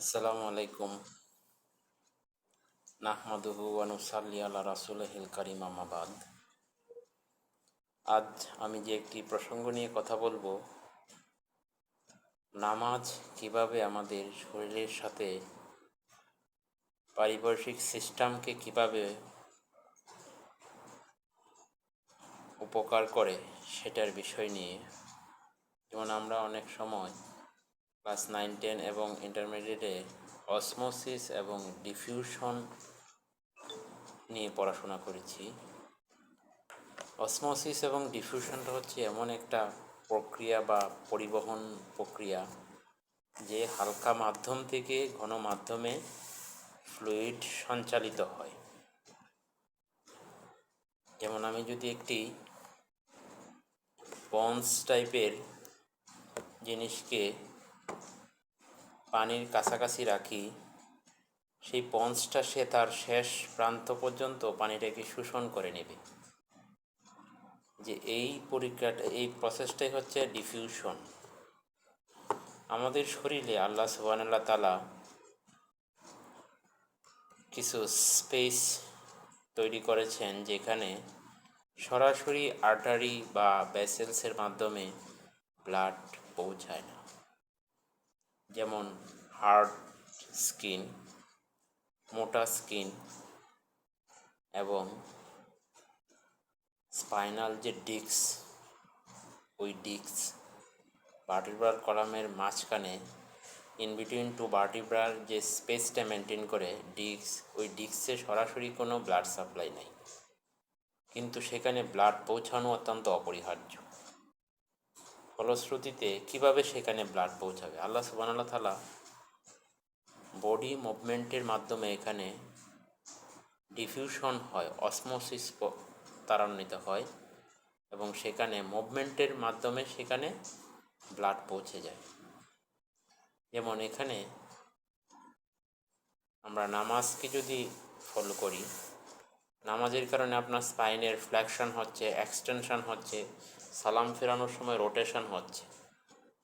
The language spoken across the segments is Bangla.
আসসালামু আলাইকুম। নাহমাদুহু ওয়ানুসাল্লি আল্লাহ রাসুলহিল কারিম আমাবাদ আজ আমি যে একটি প্রসঙ্গ নিয়ে কথা বলব, নামাজ কীভাবে আমাদের শরীরের সাথে পারিপার্শ্বিক সিস্টেমকে কীভাবে উপকার করে, সেটার বিষয় নিয়ে। যেমন আমরা অনেক সময় ক্লাস নাইন, টেন এবং ইন্টারমিডিয়েটে অসমোসিস এবং ডিফিউশন নিয়ে পড়াশোনা করেছি। অসমোসিস এবং ডিফিউশনটা হচ্ছে এমন একটা প্রক্রিয়া বা পরিবহন প্রক্রিয়া যে হালকা মাধ্যম থেকে ঘন মাধ্যমে ফ্লুইড সঞ্চালিত হয়। যেমন আমি যদি একটি পন্স টাইপের জিনিসকে পানির কাছাকাছি রাখি, সেই পঞ্চটা সে তার শেষ প্রান্ত পর্যন্ত পানিটাকে শোষণ করে নেবে। যে এই পরীক্ষাটা এই প্রসেসটাই হচ্ছে ডিফিউশন আমাদের শরীরে আল্লাহ সুবানাল্লাহ তালা কিছু স্পেস তৈরি করেছেন যেখানে সরাসরি আর্টারি বা ব্যাসেলসের মাধ্যমে ব্লাড পৌঁছায় না। যেমন হার্ড স্কিন, মোটা স্কিন এবং স্পাইনাল যে ডিক্স ওই ডিক্স ভার্টিব্রাল কলামের মাঝখানে ইন বিটুইন টু ভার্টিব্রাল যে স্পেসটা মেনটেন করে ডিক্স ওই ডিক্সে সরাসরি কোনো ব্লাড সাপ্লাই নেই। কিন্তু সেখানে ব্লাড পৌঁছানো অত্যন্ত অপরিহার্য। ফলশ্রুতিতে কীভাবে সেখানে ব্লাড পৌঁছাবে? আল্লাহ সুবানাল্লাহ তালা বডি মুভমেন্টের মাধ্যমে এখানে ডিফিউশন হয় অসমোসিস ত্বরান্বিত হয় এবং সেখানে মুভমেন্টের মাধ্যমে সেখানে ব্লাড পৌঁছে যায়। যেমন এখানে আমরা নামাজকে যদি ফলো করি নামাজের কারণে আপনার স্পাইনের ফ্ল্যাকশন হচ্ছে এক্সটেনশন হচ্ছে, সালাম ফেরানোর সময় রোটেশন হচ্ছে।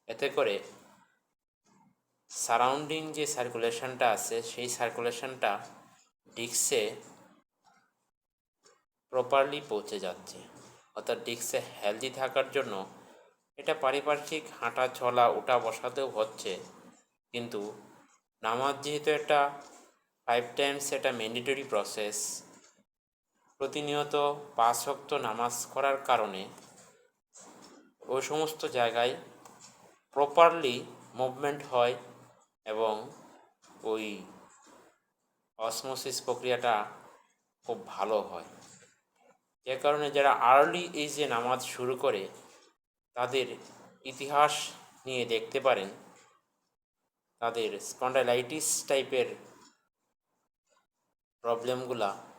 এতে করে সারাউন্ডিং যে সার্কুলেশনটা আছে, সেই সার্কুলেশনটা ডিক্সে প্রপারলি পৌঁছে যাচ্ছে। অর্থাৎ ডিক্সে হেলদি থাকার জন্য এটা পারিপার্শ্বিক হাঁটা, চলা, ওঠা, বসাতেও হচ্ছে। কিন্তু নামাজ যেহেতু একটা ফাইভ টাইমস এটা ম্যান্ডেটরি প্রসেস প্রতিনিয়ত পাঁচ শক্ত নামাজ করার কারণে ওই সমস্ত জায়গায় প্রপারলি মুভমেন্ট হয় এবং ওই অসমোসিস প্রক্রিয়াটা খুব ভালো হয়। যে কারণে যারা আর্লি এজে নামাজ শুরু করে, তাদের ইতিহাস নিয়ে দেখতে পারেন। তাদের স্পন্ডাইলাইটিস টাইপের প্রবলেমগুলা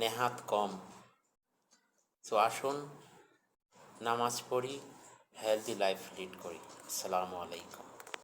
নেহাত কম। তো আসুন নামাজ পড়ি হেলদি লাইফ লিড করি। আসসালামু আলাইকুম।